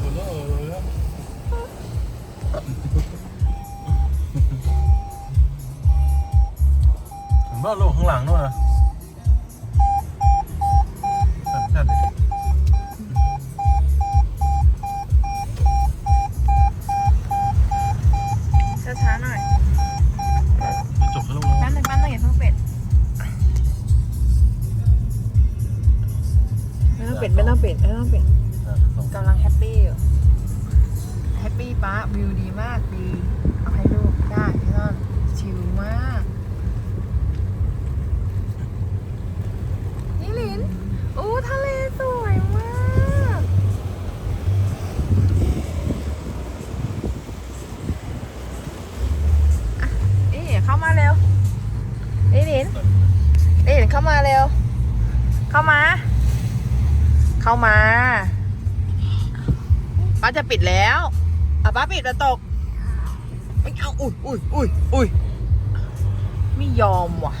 คนละเออเลยอะเห็นว่าโลกข้างหลังนู่นนะสั่นสั่นดิช้าๆหน่อยกระจกเขาลงแล้วแป๊บนึงแป๊บนึงอย่าเพิ่งปิดไม่ต้องปิดไม่ต้องปิดไม่ต้องปิดอะลง กำลังแฮปปี้อยู่แฮปปี้ป้าวิวดีมากดีเอาให้ลูกได้พี่ต้นชิลมากนี่ลินโอ้ทะเลสวยมาก อะนี่เข้ามาเร็วนี่ลินนี่ลินเข้ามาเร็ว เข้ามา เข้ามาาจะปิดแล้วอะป้าปิดแล้วตกไม่เอาอุ้ยอุ้ยอุ้ยอุ้ยไม่ยอมว่ะ